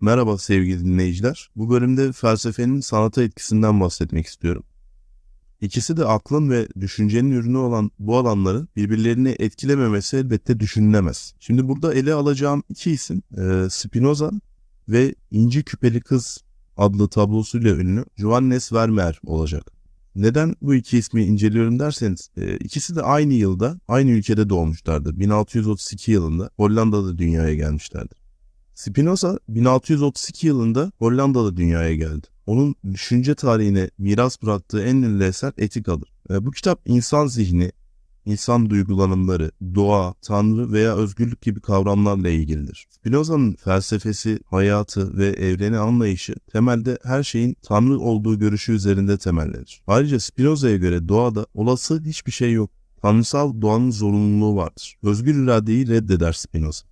Merhaba sevgili dinleyiciler. Bu bölümde felsefenin sanata etkisinden bahsetmek istiyorum. İkisi de aklın ve düşüncenin ürünü olan bu alanların birbirlerini etkilememesi elbette düşünülemez. Şimdi burada ele alacağım iki isim e, Spinoza ve İnci Küpeli Kız adlı tablosuyla ünlü Johannes Vermeer olacak. Neden bu iki ismi inceliyorum derseniz e, ikisi de aynı yılda aynı ülkede doğmuşlardır. 1632 yılında Hollanda'da dünyaya gelmişlerdir. Spinoza 1632 yılında Hollanda'da dünyaya geldi. Onun düşünce tarihine miras bıraktığı en ünlü eser Etika'dır. E, bu kitap insan zihni, insan duygulanımları, doğa, tanrı veya özgürlük gibi kavramlarla ilgilidir. Spinoza'nın felsefesi, hayatı ve evreni anlayışı temelde her şeyin tanrı olduğu görüşü üzerinde temellenir. Ayrıca Spinoza'ya göre doğada olası hiçbir şey yok. Tanrısal doğanın zorunluluğu vardır. Özgür iradeyi reddeder Spinoza.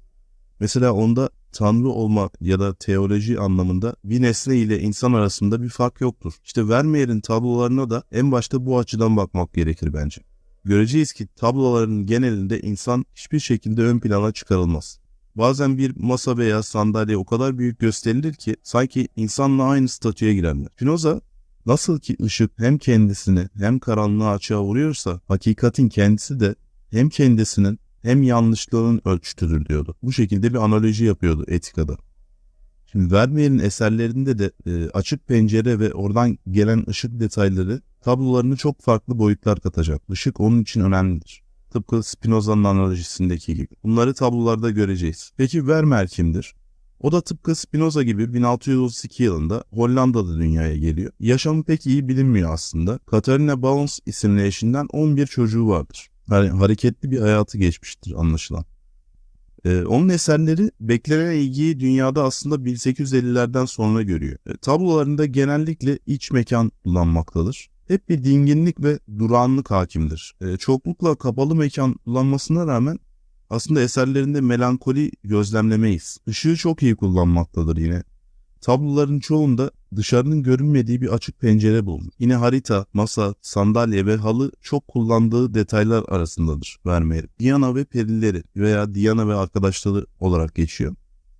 Mesela onda tanrı olma ya da teoloji anlamında bir nesne ile insan arasında bir fark yoktur. İşte Vermeer'in tablolarına da en başta bu açıdan bakmak gerekir bence. Göreceğiz ki tabloların genelinde insan hiçbir şekilde ön plana çıkarılmaz. Bazen bir masa veya sandalye o kadar büyük gösterilir ki sanki insanla aynı statüye girerler. Spinoza nasıl ki ışık hem kendisini hem karanlığı açığa vuruyorsa hakikatin kendisi de hem kendisinin hem yanlışlığın ölçütüdür diyordu. Bu şekilde bir analoji yapıyordu etikada. Şimdi Vermeer'in eserlerinde de e, açık pencere ve oradan gelen ışık detayları tablolarını çok farklı boyutlar katacak. Işık onun için önemlidir. Tıpkı Spinoza'nın analojisindeki gibi. Bunları tablolarda göreceğiz. Peki Vermeer kimdir? O da tıpkı Spinoza gibi 1632 yılında Hollanda'da dünyaya geliyor. Yaşamı pek iyi bilinmiyor aslında. Katarina Bounce isimli eşinden 11 çocuğu vardır. Hareketli bir hayatı geçmiştir anlaşılan. Ee, onun eserleri beklenen ilgiyi dünyada aslında 1850'lerden sonra görüyor. E, tablolarında genellikle iç mekan kullanmaktadır. Hep bir dinginlik ve durağanlık hakimdir. E, çoklukla kapalı mekan kullanmasına rağmen aslında eserlerinde melankoli gözlemlemeyiz. Işığı çok iyi kullanmaktadır yine. Tabloların çoğunda dışarının görünmediği bir açık pencere bulunur. Yine harita, masa, sandalye ve halı çok kullandığı detaylar arasındadır Vermeer. Diana ve perileri veya Diana ve arkadaşları olarak geçiyor.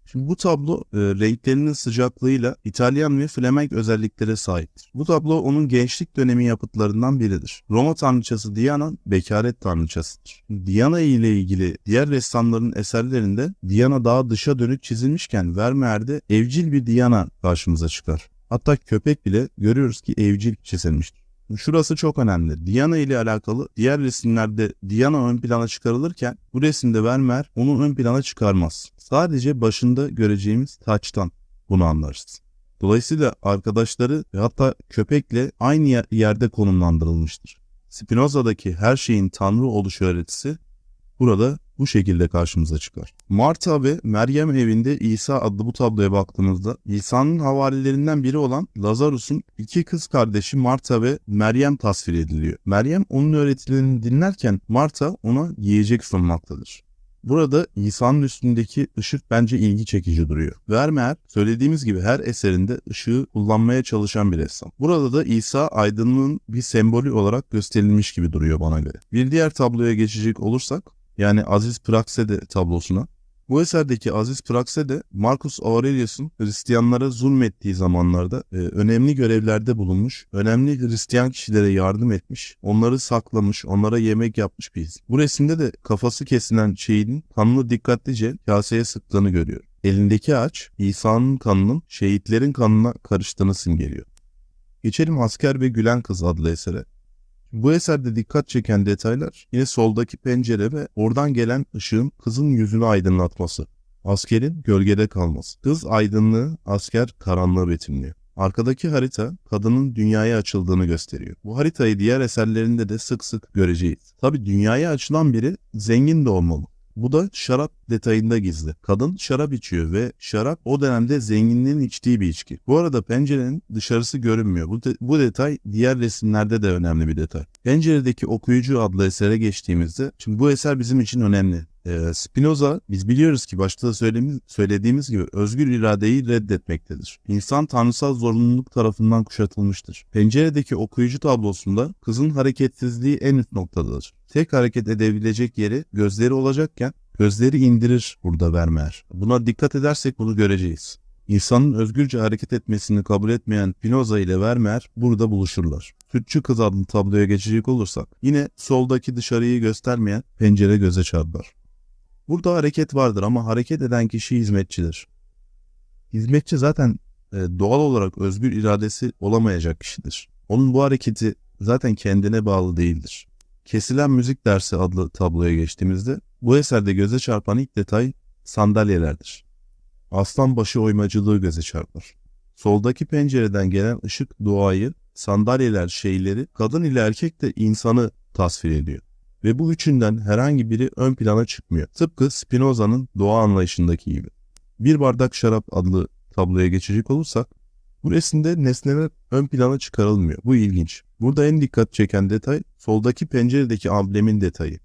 Şimdi bu tablo e, renklerinin sıcaklığıyla İtalyan ve Flemenk özelliklere sahiptir. Bu tablo onun gençlik dönemi yapıtlarından biridir. Roma tanrıçası Diana bekaret tanrıçasıdır. Diana ile ilgili diğer ressamların eserlerinde Diana daha dışa dönük çizilmişken Vermeer'de evcil bir Diana karşımıza çıkar. Hatta köpek bile görüyoruz ki evcil çizilmiştir. Şurası çok önemli. Diana ile alakalı diğer resimlerde Diana ön plana çıkarılırken bu resimde Vermeer onu ön plana çıkarmaz. Sadece başında göreceğimiz taçtan bunu anlarız. Dolayısıyla arkadaşları ve hatta köpekle aynı yerde konumlandırılmıştır. Spinoza'daki her şeyin tanrı oluşu öğretisi burada bu şekilde karşımıza çıkar. Marta ve Meryem evinde İsa adlı bu tabloya baktığımızda İsa'nın havarilerinden biri olan Lazarus'un iki kız kardeşi Marta ve Meryem tasvir ediliyor. Meryem onun öğretilerini dinlerken Marta ona yiyecek sunmaktadır. Burada İsa'nın üstündeki ışık bence ilgi çekici duruyor. Vermeer söylediğimiz gibi her eserinde ışığı kullanmaya çalışan bir ressam. Burada da İsa aydınlığın bir sembolü olarak gösterilmiş gibi duruyor bana göre. Bir diğer tabloya geçecek olursak yani Aziz Praxede tablosuna. Bu eserdeki Aziz Praxede Marcus Aurelius'un Hristiyanlara zulmettiği zamanlarda e, önemli görevlerde bulunmuş, önemli Hristiyan kişilere yardım etmiş, onları saklamış, onlara yemek yapmış bir. Bu resimde de kafası kesilen şeyin kanını dikkatlice kaseye sıktığını görüyor. Elindeki ağaç İsa'nın kanının şehitlerin kanına karıştığını simgeliyor. Geçelim Asker ve Gülen Kız adlı esere. Bu eserde dikkat çeken detaylar yine soldaki pencere ve oradan gelen ışığın kızın yüzünü aydınlatması. Askerin gölgede kalması. Kız aydınlığı, asker karanlığı betimliyor. Arkadaki harita kadının dünyaya açıldığını gösteriyor. Bu haritayı diğer eserlerinde de sık sık göreceğiz. Tabi dünyaya açılan biri zengin de olmalı. Bu da şarap detayında gizli. Kadın şarap içiyor ve şarap o dönemde zenginliğin içtiği bir içki. Bu arada pencerenin dışarısı görünmüyor. Bu, de, bu detay diğer resimlerde de önemli bir detay. Penceredeki okuyucu adlı esere geçtiğimizde, şimdi bu eser bizim için önemli. Ee, Spinoza biz biliyoruz ki başta da söylediğimiz, gibi özgür iradeyi reddetmektedir. İnsan tanrısal zorunluluk tarafından kuşatılmıştır. Penceredeki okuyucu tablosunda kızın hareketsizliği en üst noktadadır. Tek hareket edebilecek yeri gözleri olacakken gözleri indirir burada Vermeer. Buna dikkat edersek bunu göreceğiz. İnsanın özgürce hareket etmesini kabul etmeyen Spinoza ile Vermeer burada buluşurlar. Sütçü Kız adlı tabloya geçecek olursak yine soldaki dışarıyı göstermeyen pencere göze çarpar. Burada hareket vardır ama hareket eden kişi hizmetçidir. Hizmetçi zaten e, doğal olarak özgür iradesi olamayacak kişidir. Onun bu hareketi zaten kendine bağlı değildir. Kesilen Müzik Dersi adlı tabloya geçtiğimizde bu eserde göze çarpan ilk detay sandalyelerdir. Aslan başı oymacılığı göze çarpar. Soldaki pencereden gelen ışık doğayı, sandalyeler şeyleri, kadın ile erkek de insanı tasvir ediyor. Ve bu üçünden herhangi biri ön plana çıkmıyor. Tıpkı Spinoza'nın doğa anlayışındaki gibi. Bir bardak şarap adlı tabloya geçecek olursak, bu resimde nesneler ön plana çıkarılmıyor. Bu ilginç. Burada en dikkat çeken detay soldaki penceredeki amblemin detayı.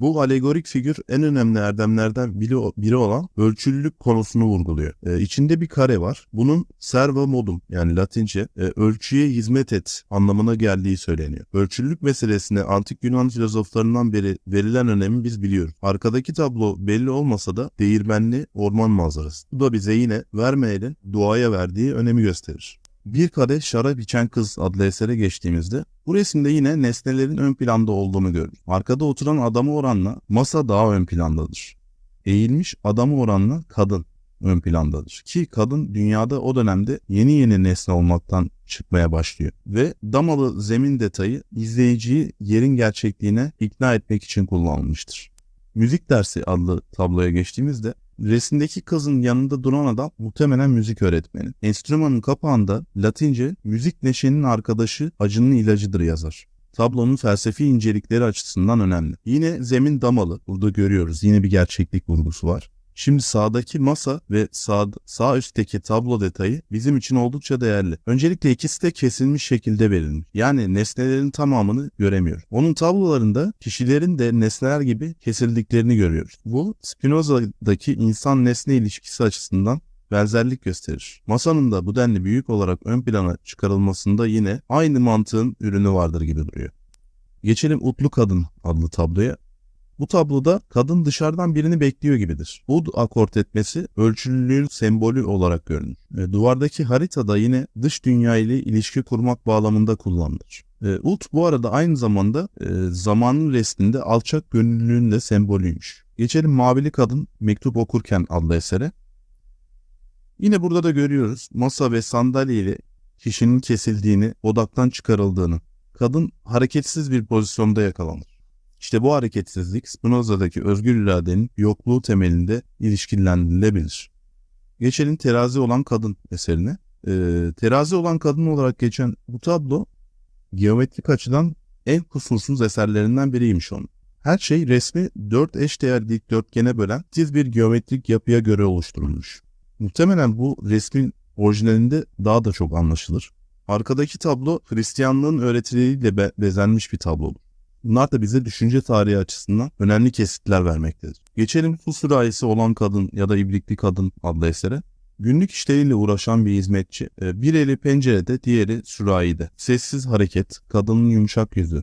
Bu alegorik figür en önemli erdemlerden biri, olan ölçülülük konusunu vurguluyor. Ee, içinde bir kare var. Bunun serva modum yani latince e, ölçüye hizmet et anlamına geldiği söyleniyor. Ölçülülük meselesine antik Yunan filozoflarından beri verilen önemi biz biliyoruz. Arkadaki tablo belli olmasa da değirmenli orman manzarası. Bu da bize yine vermeyenin duaya verdiği önemi gösterir. Bir Kadeh Şarap İçen Kız adlı esere geçtiğimizde bu resimde yine nesnelerin ön planda olduğunu görürüz. Arkada oturan adamı oranla masa daha ön plandadır. Eğilmiş adamı oranla kadın ön plandadır. Ki kadın dünyada o dönemde yeni yeni nesne olmaktan çıkmaya başlıyor. Ve damalı zemin detayı izleyiciyi yerin gerçekliğine ikna etmek için kullanılmıştır. Müzik dersi adlı tabloya geçtiğimizde Resimdeki kızın yanında duran adam muhtemelen müzik öğretmeni. Enstrümanın kapağında Latince müzik neşenin arkadaşı acının ilacıdır yazar. Tablonun felsefi incelikleri açısından önemli. Yine zemin damalı. Burada görüyoruz. Yine bir gerçeklik vurgusu var. Şimdi sağdaki masa ve sağ, sağ üstteki tablo detayı bizim için oldukça değerli. Öncelikle ikisi de kesilmiş şekilde verilmiş. Yani nesnelerin tamamını göremiyor. Onun tablolarında kişilerin de nesneler gibi kesildiklerini görüyoruz. Bu Spinoza'daki insan nesne ilişkisi açısından benzerlik gösterir. Masanın da bu denli büyük olarak ön plana çıkarılmasında yine aynı mantığın ürünü vardır gibi duruyor. Geçelim Utlu Kadın adlı tabloya. Bu tabloda kadın dışarıdan birini bekliyor gibidir. Ud akort etmesi ölçülülüğün sembolü olarak görünür. E, duvardaki haritada yine dış dünya ile ilişki kurmak bağlamında kullanılır. E, Ud bu arada aynı zamanda e, zamanın resminde alçak gönüllülüğün de sembolüymüş. Geçelim Mavili Kadın Mektup Okurken adlı esere. Yine burada da görüyoruz masa ve sandalye ile kişinin kesildiğini, odaktan çıkarıldığını. Kadın hareketsiz bir pozisyonda yakalanır. İşte bu hareketsizlik Spinoza'daki özgür iradenin yokluğu temelinde ilişkilendirilebilir. Geçelim terazi olan kadın eserine. Ee, terazi olan kadın olarak geçen bu tablo geometrik açıdan en kusursuz eserlerinden biriymiş onun. Her şey resmi dört eşdeğer dikdörtgene bölen tiz bir geometrik yapıya göre oluşturulmuş. Muhtemelen bu resmin orijinalinde daha da çok anlaşılır. Arkadaki tablo Hristiyanlığın öğretileriyle be bezenmiş bir tablodur. Bunlar da bize düşünce tarihi açısından önemli kesitler vermektedir. Geçelim su sürahisi olan kadın ya da ibrikli kadın adlı esere. Günlük işleriyle uğraşan bir hizmetçi. E, bir eli pencerede, diğeri sürahide. Sessiz hareket, kadının yumuşak yüzü.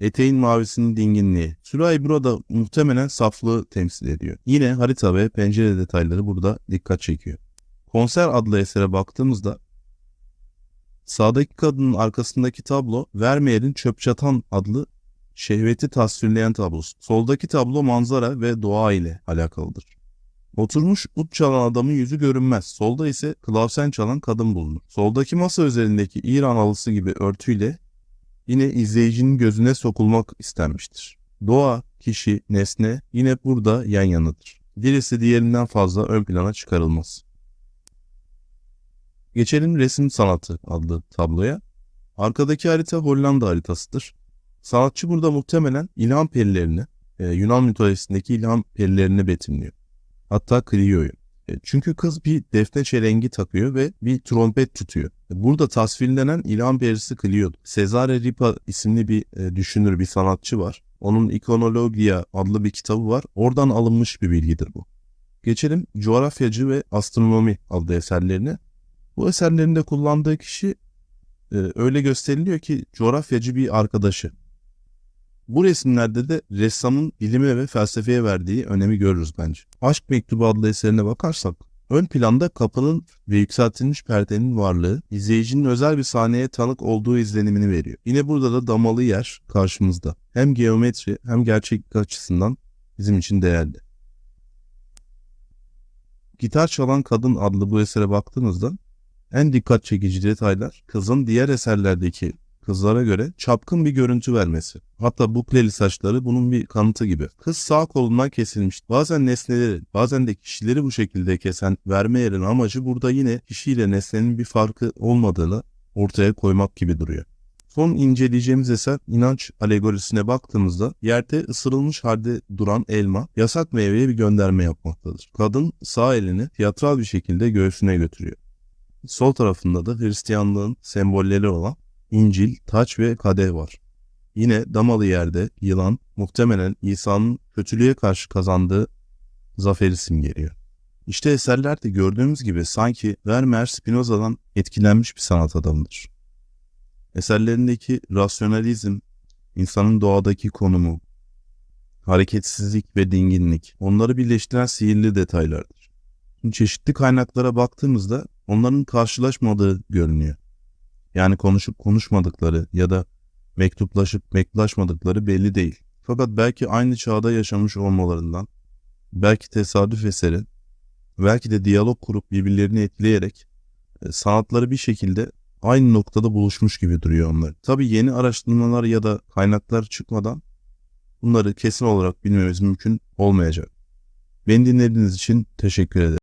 Eteğin mavisinin dinginliği. Sürahi burada muhtemelen saflığı temsil ediyor. Yine harita ve pencere detayları burada dikkat çekiyor. Konser adlı esere baktığımızda sağdaki kadının arkasındaki tablo Vermeer'in Çöp Çatan adlı şehveti tasvirleyen tablosu. Soldaki tablo manzara ve doğa ile alakalıdır. Oturmuş ut çalan adamın yüzü görünmez. Solda ise klavsen çalan kadın bulunur. Soldaki masa üzerindeki İran halısı gibi örtüyle yine izleyicinin gözüne sokulmak istenmiştir. Doğa, kişi, nesne yine burada yan yanadır. Birisi diğerinden fazla ön plana çıkarılmaz. Geçelim resim sanatı adlı tabloya. Arkadaki harita Hollanda haritasıdır. Sanatçı burada muhtemelen ilham perilerini, e, Yunan mitolojisindeki ilham perilerini betimliyor. Hatta Clio'yu. E, çünkü kız bir defne çelengi takıyor ve bir trompet tutuyor. E, burada tasvirlenen ilham perisi Clio. Cesare Ripa isimli bir e, düşünür, bir sanatçı var. Onun İkonologia adlı bir kitabı var. Oradan alınmış bir bilgidir bu. Geçelim coğrafyacı ve astronomi adlı eserlerine. Bu eserlerinde kullandığı kişi e, öyle gösteriliyor ki coğrafyacı bir arkadaşı. Bu resimlerde de ressamın bilime ve felsefeye verdiği önemi görürüz bence. Aşk Mektubu adlı eserine bakarsak Ön planda kapının ve yükseltilmiş perdenin varlığı izleyicinin özel bir sahneye tanık olduğu izlenimini veriyor. Yine burada da damalı yer karşımızda. Hem geometri hem gerçeklik açısından bizim için değerli. Gitar Çalan Kadın adlı bu esere baktığınızda en dikkat çekici detaylar kızın diğer eserlerdeki kızlara göre çapkın bir görüntü vermesi. Hatta bukleli saçları bunun bir kanıtı gibi. Kız sağ kolundan kesilmiş. Bazen nesneleri, bazen de kişileri bu şekilde kesen verme yerin amacı burada yine kişiyle nesnenin bir farkı olmadığını ortaya koymak gibi duruyor. Son inceleyeceğimiz eser inanç alegorisine baktığımızda yerde ısırılmış halde duran elma yasak meyveye bir gönderme yapmaktadır. Kadın sağ elini tiyatral bir şekilde göğsüne götürüyor. Sol tarafında da Hristiyanlığın sembolleri olan İncil, taç ve kadeh var. Yine damalı yerde yılan muhtemelen İsa'nın kötülüğe karşı kazandığı zaferi simgeliyor. İşte eserlerde gördüğümüz gibi sanki Vermeer Spinoza'dan etkilenmiş bir sanat adamıdır. Eserlerindeki rasyonalizm, insanın doğadaki konumu, hareketsizlik ve dinginlik onları birleştiren sihirli detaylardır. Çeşitli kaynaklara baktığımızda onların karşılaşmadığı görünüyor. Yani konuşup konuşmadıkları ya da mektuplaşıp mektuplaşmadıkları belli değil. Fakat belki aynı çağda yaşamış olmalarından, belki tesadüf eseri, belki de diyalog kurup birbirlerini etkileyerek e, sanatları bir şekilde aynı noktada buluşmuş gibi duruyor onlar. Tabii yeni araştırmalar ya da kaynaklar çıkmadan bunları kesin olarak bilmemiz mümkün olmayacak. Beni dinlediğiniz için teşekkür ederim.